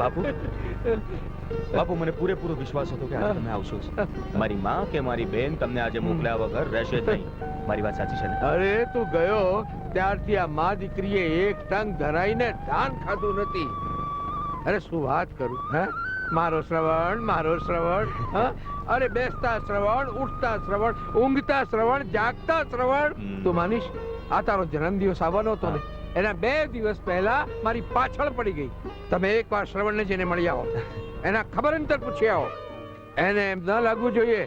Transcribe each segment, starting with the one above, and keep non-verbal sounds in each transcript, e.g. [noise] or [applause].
બાપુ? બાપુ મને પૂરેપૂરો વિશ્વાસ હતો કે આજે તમે આવશો મારી માં કે મારી બેન તમને આજે મોકલ્યા વગર રહેશે જ નહીં. મારી વાત સાચી છે ને? અરે તું ગયો ત્યારથી આ મા દીકરીએ એક ટંગ ધરાઈને ધાન ખાધું નથી. અરે શું વાત કરું? હે? મારો શ્રવણ મારો શ્રવણ અરે બેસતા શ્રવણ ઉઠતા શ્રવણ ઊંઘતા શ્રવણ જાગતા શ્રવણ. તું માનીશ? આ તારો જન્મદિવસ આવવાનો હતો ને. એના બે દિવસ પહેલા મારી પાછળ પડી ગઈ. તમે એકવાર શ્રવણને જઈને મળી આવો. એના ખબર અંતર પૂછી આવો. એને એમ ન લાગવું જોઈએ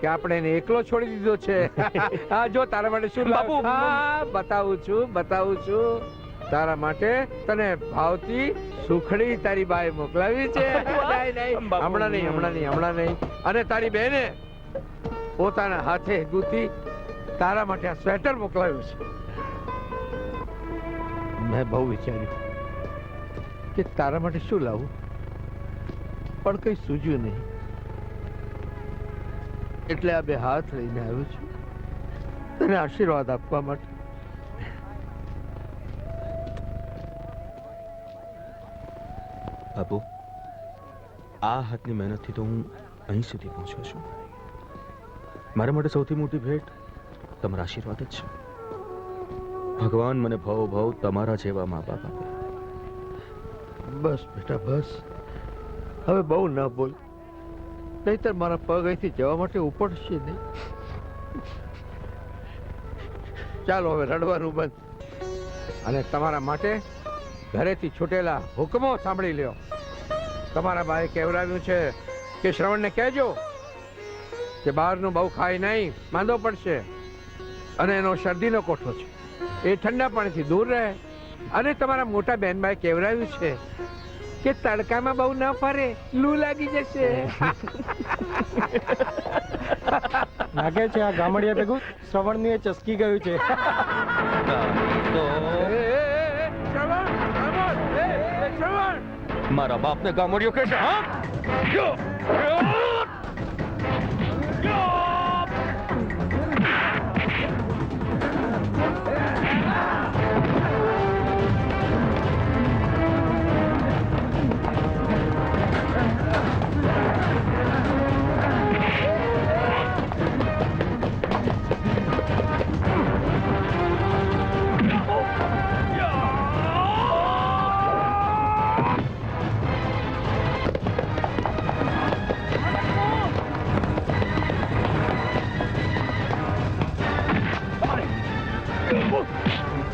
કે આપણે એને એકલો છોડી દીધો છે. [laughs] હા જો તારા માટે શું બાપુ હા બતાવું છું બતાવું છું. તારા માટે તને ભાવતી સુખડી તારી બાએ મોકલાવી છે. [laughs] હમણાં નહીં હમણાં નહીં હમણાં નહીં. અને તારી બેને પોતાના હાથે દૂધી તારા માટે આ સ્વેટર મોકલાવ્યું છે. મેં બહુ વિચાર્યું કે તારા માટે શું લાવું? પણ કઈ સૂજ્યું નહીં. એટલે આ બે હાથ લઈને આવ્યો છું તને આશીર્વાદ આપવા માટે. બાપુ, આ હાથની મહેનતથી તો હું અહીં સુધી પહોંચ્યો છું. મારા માટે સૌથી મોટી ભેટ તમારા આશીર્વાદ જ છે. ભગવાન મને ભવ ભવ તમારા જેવા મા બાપ આપે. બસ બેટા, બસ. હવે બહુ ન બોલ. નહીતર મારા પગ અહીંથી જવા માટે ઉપડશે નહીં. ચાલો હવે રડવાનું બંધ. અને તમારા માટે ઘરેથી છૂટેલા હુકમો સાંભળી લ્યો. તમારા બાએ કહેવડાવ્યું છે કે શ્રવણને કહેજો કે બહારનું બહુ ખાય નહીં, માંદો પડશે અને એનો શરદીનો કોઠો છે. એ ઠંડા પાણીથી દૂર રહે. અને તમારા મોટા બહેનભાઈ કહેવડાવ્યું છે કે તડકામાં બહુ ન ફરે લૂ લાગી જશે. લાગે છે આ ગામડિયા ભેગું શ્રવણની એ ચસકી ગયું છે. મારા બાપને ગામડિયો કે છે હા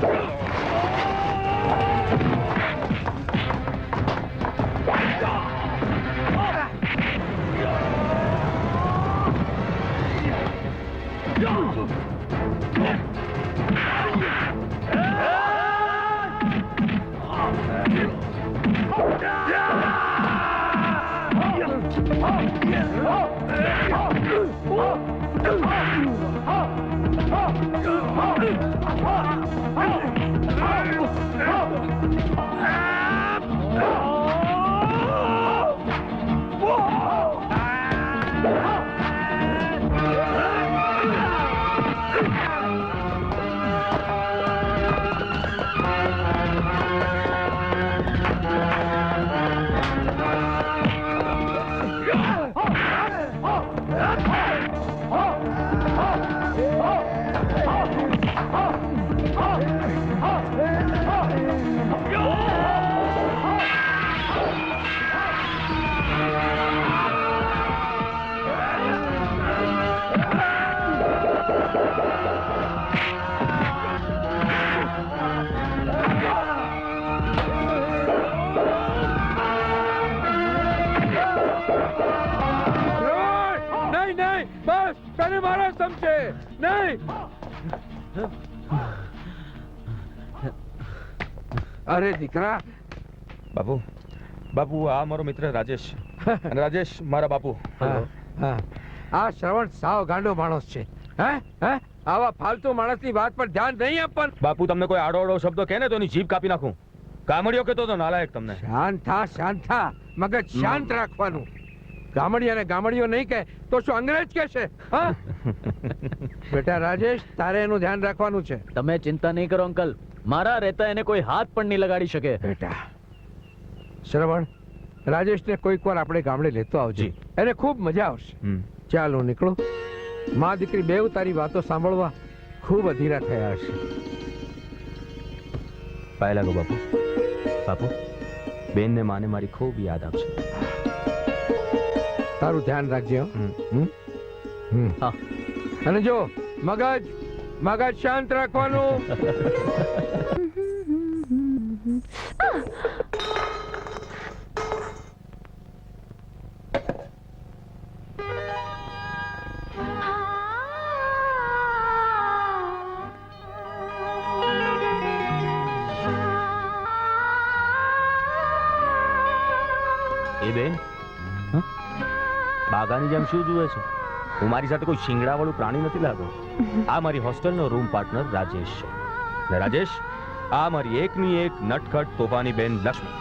શ્રવણ, અરે દીકરા. બાપુ બાપુ આ મારો મિત્ર રાજેશ. છે [laughs] અને રાજેશ મારા બાપુ. હા. આ શ્રવણ સાવ ગાંડો માણસ છે. હે? હે? આવા ફાલતુ માણસની વાત પર ધ્યાન નહીં આપવાનું. બાપુ તમને કોઈ આડો આડો શબ્દ કહે ને તો એની જીભ કાપી નાખું. કામડિયો કહેતો તો નાલાયક તમને. શાંત થા શાંત થા. મગજ શાંત રાખવાનું. ગામડી અને ગામડીઓ નહીં કહે તો શું અંગ્રેજ કહેશે? હા? [laughs] બેટા રાજેશ તારે એનું ધ્યાન રાખવાનું છે. તમે ચિંતા નહીં કરો અંકલ. મારા રહેતા એને કોઈ હાથ પણ નહીં લગાડી શકે. બેટા શ્રવણ રાજેશને કોઈક વાર આપણે ગામડે લેતો આવજે. એને ખૂબ મજા આવશે. ચાલો નીકળો. માં દીકરી બેવ તારી વાતો સાંભળવા ખૂબ અધીરા થયા હશે. પાય લાગો બાપુ. બાપુ બેનને માને મારી ખૂબ યાદ આવશે. તારું ધ્યાન રાખજે. હમ? હમ. હા. અને જો મગજ મગજ શાંત રાખવાનું. એ બેન બાગાની જેમ શું જુએ છે? હું મારી સાથે કોઈ શિંગડાવાળું પ્રાણી નથી લાગો આ મારી હોસ્ટેલનો રૂમ પાર્ટનર રાજેશ છે. ને રાજેશ આ મારી એકની એક નટખટ તોફાની બેન લક્ષ્મી.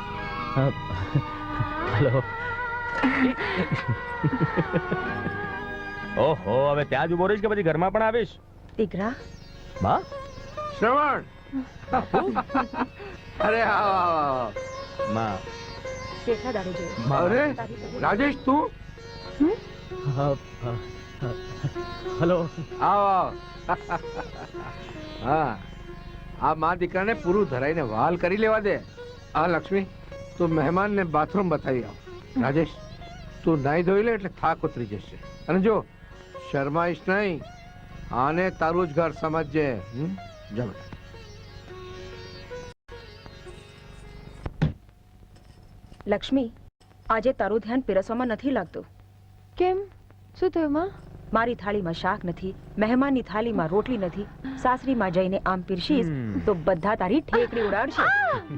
હલો. ઓહો હવે ત્યાં જ ઊભો રહીશ કે પછી ઘરમાં પણ આવીશ? દીકરા? બા? શ્રવણ! અરે આવ, આવ, આવ. માં. જેઠા દાડે જો અરે રાજેશ તું? હલો. આવ હા. આ મા દીકરાને પૂરું ધરાઈને વાલ કરી લેવા દે. આ લક્ષ્મી તું મહેમાનને બાથરૂમ બતાવી આવ. રાજેશ તું નાઈ ધોઈ લે એટલે થાક ઉતરી જશે. અને જો શર્માઈશ નહીં. આને તારું જ ઘર સમજજે. હમ? જા લક્ષ્મી આજે તારું ધ્યાન પીરસવામાં નથી લાગતું. કેમ? શું થયું માં? મારી થાળીમાં શાક નથી મહેમાનની થાળીમાં રોટલી નથી સાસરીમાં જઈને આમ પીરસીશ તો બધા તારી ઠેકડી ઉડાડશે.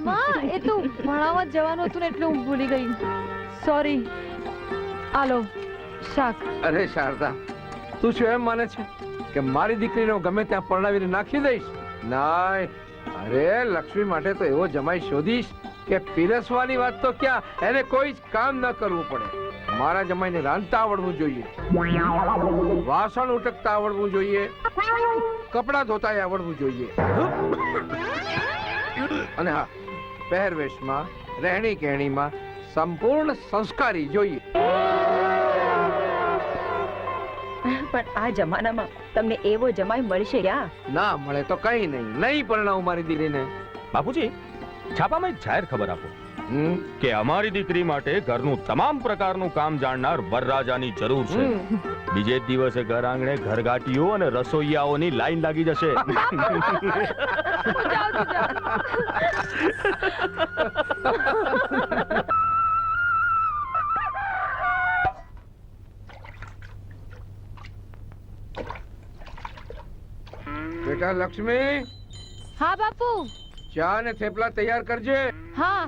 માં એ તો ભણાવવા જવાનું હતું ને એટલે હું ભૂલી ગઈ. સોરી આલો શાક. અરે શારદા તું શું એમ માને છે કે મારી દીકરીને હું ગમે ત્યાં પરણાવીને નાખી દઈશ? નાય અરે લક્ષ્મી માટે તો એવો જમાઈ શોધીશ કે પીરસવાની વાત તો ક્યાં? એને કોઈ જ કામ ન કરવું પડે. મારા જમાઈને રાંધતા આવડવું જોઈએ. વાસણ ઉટકતા આવડવું જોઈએ. કપડાં ધોતા આવડવું જોઈએ. અને હા પહેરવેશમાં રહેણી કહેણીમાં સંપૂર્ણ સંસ્કારી જોઈએ. પણ આ જમાનામાં તમને એવો જમાઈ મળશે ક્યાં ના મળે તો કઈ નહીં. નહીં પરણાવું મારી દીકરીને. બાપુજી છાપામાં જાહેર ખબર આપો? કે અમારી દીકરી માટે ઘરનું તમામ પ્રકારનું કામ જાણનાર વરરાજાની જરૂર છે. બીજે દિવસે ઘર આંગણે ઘરઘાટીઓ અને રસોઈયાઓની લાઈન લાગી જશે. બેટા લક્ષ્મી હા બાપુ. ચા ને થેપલા તૈયાર કરજે. હા.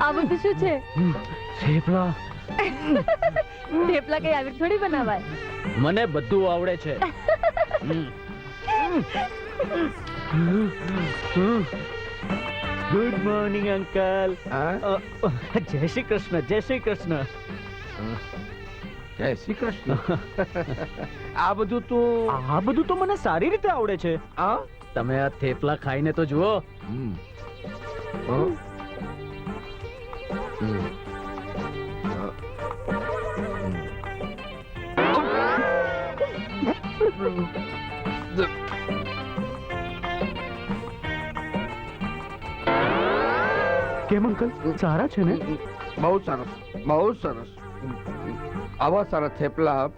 આ બધું શું છે? થેપલા. થેપલા કઈ આવી થોડી બનાવાય? મને બધું આવડે છે. [laughs] ગુડ મોર્નિંગ અંકલ હા? જય શ્રી કૃષ્ણ જય શ્રી કૃષ્ણ જય શ્રી કૃષ્ણ આ બધું તો આ બધું તો મને સારી રીતે આવડે છે. આ તમે આ થેપલા ખાઈને તો જુઓ. હમ. અંકલ સારા છે ને બહુ સરસ બહુ સરસ આવા સારા થેપલા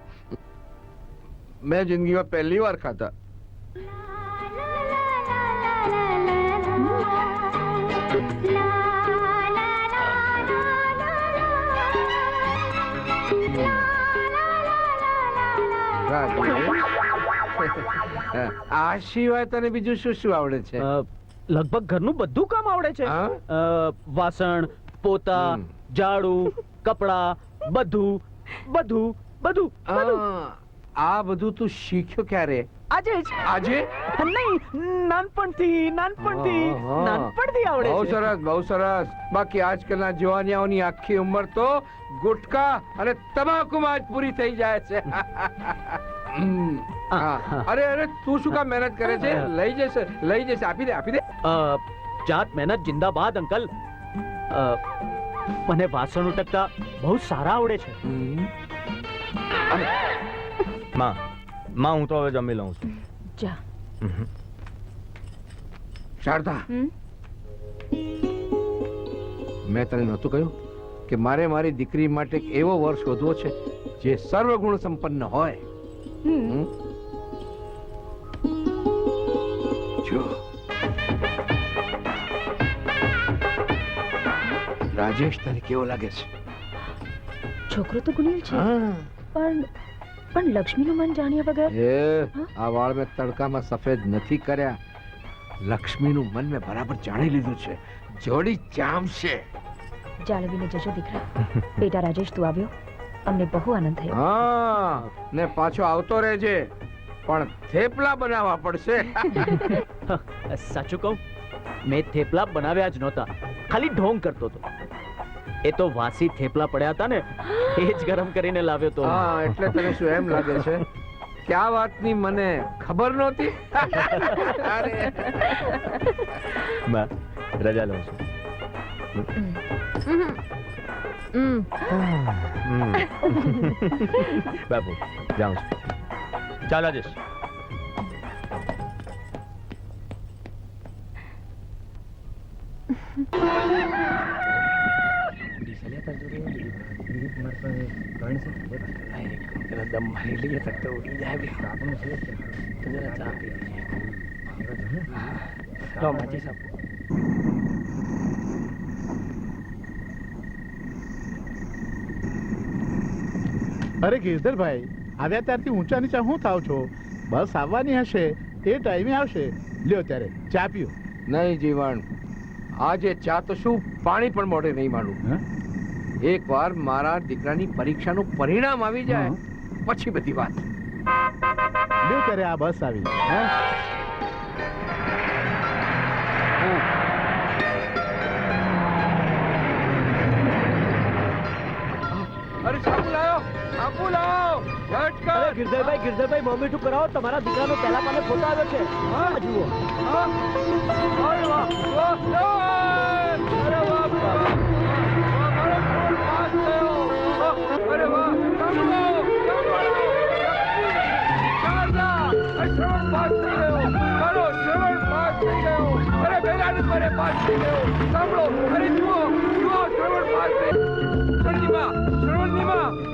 મેં જિંદગીમાં પહેલી વાર ખાધા આ સિવાય તને બીજું શું શું આવડે છે લગભગ ઘરનું બધું કામ આવડે છે. વાસણ પોતા ઝાડુ કપડા બધું બધું બધું આ, બધું. તું શીખ્યો ક્યારે? આજે જ. આજે? નહીં નાનપણથી નાનપણથી. નાનપણથી આવડે બહુ સરસ બહુ સરસ. બાકી આજકાલના જવાનિયાઓની આખી ઉંમર તો ગુટકા અને તમાકુમાં જ પૂરી થઈ જાય છે. [laughs] અરે અરે તું શું કામ મહેનત કરે છે? લઈ જશે લઈ જશે આપી દે આપી દે. જાત મહેનત જિંદાબાદ અંકલ. મને વાસણ ઉટકતા બહુ સારા આવડે છે. માં માં હું તો હવે જમી લઉં છું. જા. શારદા. મેં તને નહોતું કહ્યું કે મારે મારી દીકરી માટે એક એવો વર શોધવો છે જે સર્વગુણ સંપન્ન હોય? જો. રાજેશ તને કેવો લાગે છે? છોકરો તો ગુનેલ છે. પણ પણ લક્ષ્મીનું મન જાણ્યા વગર? એ આ વાળ મેં તડકામાં સફેદ નથી કર્યા. લક્ષ્મીનું મન મેં બરાબર જાણી લીધું છે. જોડી જામશે જાળવીને જજો દીકરા. બેટા રાજેશ તું આવ્યો? અમને બહુ આનંદ થયો. હા ને પાછો આવતો રહેજે. પણ થેપલા બનાવવા પડશે. [laughs] સાચું કહું મેં થેપલા બનાવ્યા જ નહોતા. ખાલી ઢોંગ કરતો હતો. એ તો વાસી થેપલા પડ્યા હતા ને એ જ ગરમ કરીને લાવ્યો તો. હા એટલે તને શું એમ લાગે છે? કે આ વાતની મને ખબર નહોતી? [laughs] અરે. રજા લઉં છું. હમ. બાપુ જાઉં છું ચાલ રાજેશ અરે ગિરધરભાઈ આવ્યા ત્યારથી ઊંચા નીચા હું થાવ છો? બસ આવવાની હશે એ ટાઈમે આવશે. લ્યો ત્યારે ચા પીઓ. નહીં જીવણ આજે ચા તો શું પાણી પણ મોઢે નહીં માંડું? એકવાર મારા દીકરાની પરીક્ષાનું પરિણામ આવી જાય પછી બધી વાત. લ્યો ત્યારે આ બસ આવી. હા? અરે સાબુ સાબુ લાવો ઝટ કર. અરે ગિરધરભાઈ ગિરધરભાઈ મોમેટું કરાવો તમારા દીકરાનો પહેલા મને ફોટો આવ્યો છે હા જુઓ. અરે વાહ. અરે વાહ, અરે પહેલા નંબરે પાસ થઈ ગયો. સાંભળો, અરે જુઓ, જુઓ, શ્રવણ પાસ થઈ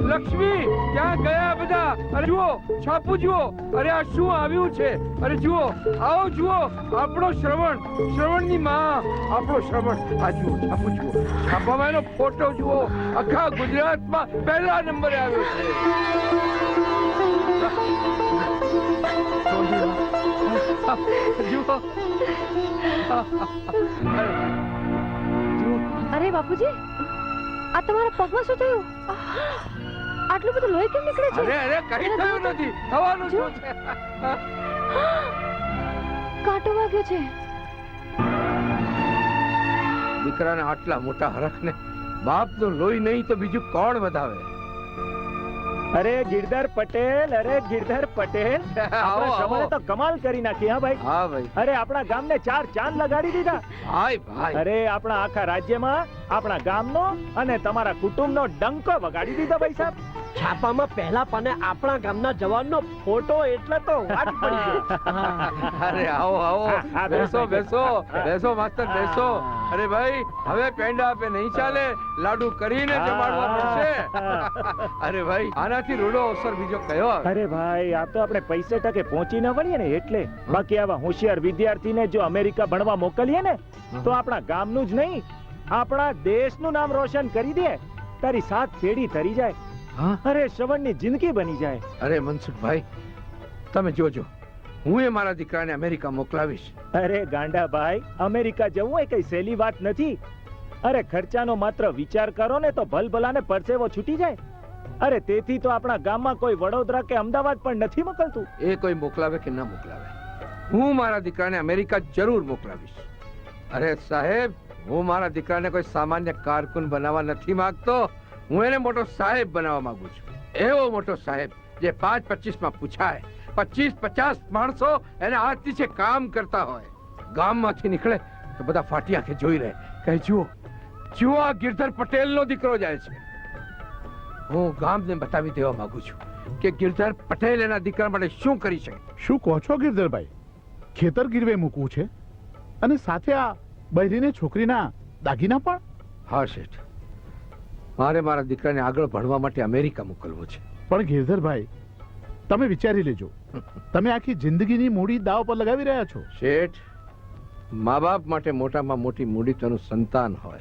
લક્ષ્મી, ક્યાં ગયા બધા? અરે જુઓ, છાપું જુઓ. અરે આ શું આવ્યું છે? અરે જુઓ, આવો જુઓ. આપણો શ્રવણ, શ્રવણની માં. આપણો શ્રવણ. આ જુઓ, છાપું જુઓ. છાપામાં એનો ફોટો જુઓ. આખા ગુજરાતમાં પહેલા નંબરે આવ્યો છે. અરે બાપુજી, આ તમારા પગમાં શું થયું? આટલું બધું લોહી કેમ નીકળે છે? અરે અરે કઈ થયું નથી. થવાનું શું છે? કાંટો વાગ્યો છે. દીકરાને આટલા મોટા હરખને બાપનું લોહી નહીં તો બીજું કોણ વધાવે? અરે ગિરધર પટેલ અરે ગિરધર પટેલ. [laughs] આપણા તો કમાલ કરી નાખી હા ભાઈ? હા ભાઈ. અરે આપણા ગામને ચાર ચાંદ લગાડી દીધા. હાય ભાઈ. અરે આપણા આખા રાજ્યમાં આપણા ગામનો અને તમારા કુટુંબનો ડંકો વગાડી દીધો ભાઈ સાહેબ. છાપામાં પહેલા પાને આપણા ગામના જવાનનો ફોટો એટલે તો વાત પડી ગઈ. અરે આવો આવો. બેસો બેસો. બેસો માસ્તર બેસો. અરે ભાઈ હવે પેંડા આપે નહીં ચાલે લાડુ કરીને જમાડવા પડશે. અરે ભાઈ આનાથી રૂડો અવસર બીજો કયો અરે ભાઈ આ તો આપણે પૈસે ટકે પહોંચી ન વળીએ ને એટલે. બાકી આવા હોશિયાર વિદ્યાર્થીને જો અમેરિકા ભણવા મોકલીએ ને તો આપણા ગામનું જ નહીં. આપણા દેશનું નામ રોશન કરી દે. તારી સાત પેઢી તરી જાય? અરે શ્રવણની જિંદગી બની જાય. અરે મનસુખભાઈ તમે જોજો હું એ મારા દીકરાને અમેરિકા મોકલાવીશ. અરે ગાંડા ભાઈ અમેરિકા જવું એ કઈ સહેલી વાત નથી. અરે ખર્ચાનો માત્ર વિચાર કરો ને તો ભલભલાને પરસેવો છૂટી જાય. અરે તેથી તો આપણા ગામમાં કોઈ વડોદરા કે અમદાવાદ પણ નથી મોકલતું. એ કોઈ મોકલાવે કે ન મોકલાવે? હું મારા દીકરાને અમેરિકા જરૂર મોકલાવીશ. અરે સાહેબ હું મારા દીકરાને કોઈ સામાન્ય કારકુન બનાવવા નથી માંગતો. હું એને મોટો સાહેબ બનાવવા માંગુ છું. એવો મોટો સાહેબ જે પાંચ પચીસમાં પૂછાય. પચીસ પચાસ માણસો એને હાથ નીચે કામ કરતા હોય. ગામમાંથી નીકળે તો બધા ફાટી આંખે જોઈ રહે કહે જુઓ જુઓ આ ગિરધર પટેલનો દીકરો જાય છે. હું ગામને બતાવી દેવા માંગુ છું કે ગિરધર પટેલ એના દીકરા માટે શું કરી શકે. શું કહો છો ગિરધરભાઈ? ખેતર ગીરવે મૂકવું છે? અને સાથે આ બહેરીને છોકરીના દાગીના પણ? હા શેઠ. મારે મારા દીકરાને આગળ ભણવા માટે અમેરિકા મોકલવો છે. પણ ગિરધરભાઈ તમે વિચારી લેજો. તમે આખી જિંદગીની મૂડી દાવ પર લગાવી રહ્યા છો. શેઠ મા બાપ માટે મોટામાં મોટી મૂડી તેનું સંતાન હોય.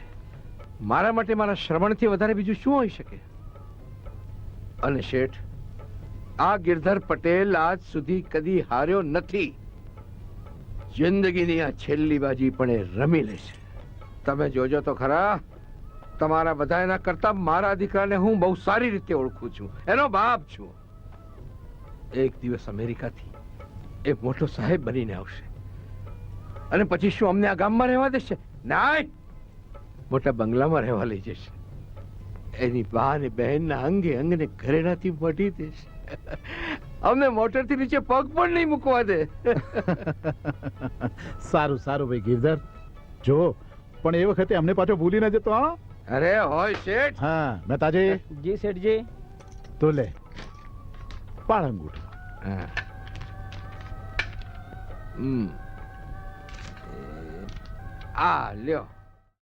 મારા માટે મારા શ્રવણથી વધારે બીજું શું હોઈ શકે? અને શેઠ આ ગિરધર પટેલ આજ સુધી કદી હાર્યો નથી. જિંદગીની આ છેલ્લી બાજી પણ એ રમી લેશે. તમે જોજો તો ખરા. તમારા બધા એના કરતા મારા દીકરાને હું બહુ સારી રીતે ઓળખું છું. એનો બાપ છું. એક દિવસ અમેરિકાથી એ મોટો સાહેબ બનીને આવશે. અને પછી શું અમને આ ગામમાં રહેવા દેશે? ના મોટા બંગલામાં રહેવા લઈ જશે. એની બા ને બહેનના અંગે અંગને ઘરેણાથી મઢી દેશે. અમને મોટરથી નીચે પગ પણ નહીં મૂકવા દે. [laughs] સારું સારું ભાઈ ગિરધર. જો, પણ એ વખતે અમને પાછો ભૂલી ન જતો, હા? અરે હોય શેઠ. હા મેં તાજે જી શેઠજી. તો લે પાળ અંગૂઠો. હા. હમ. આ લ્યો.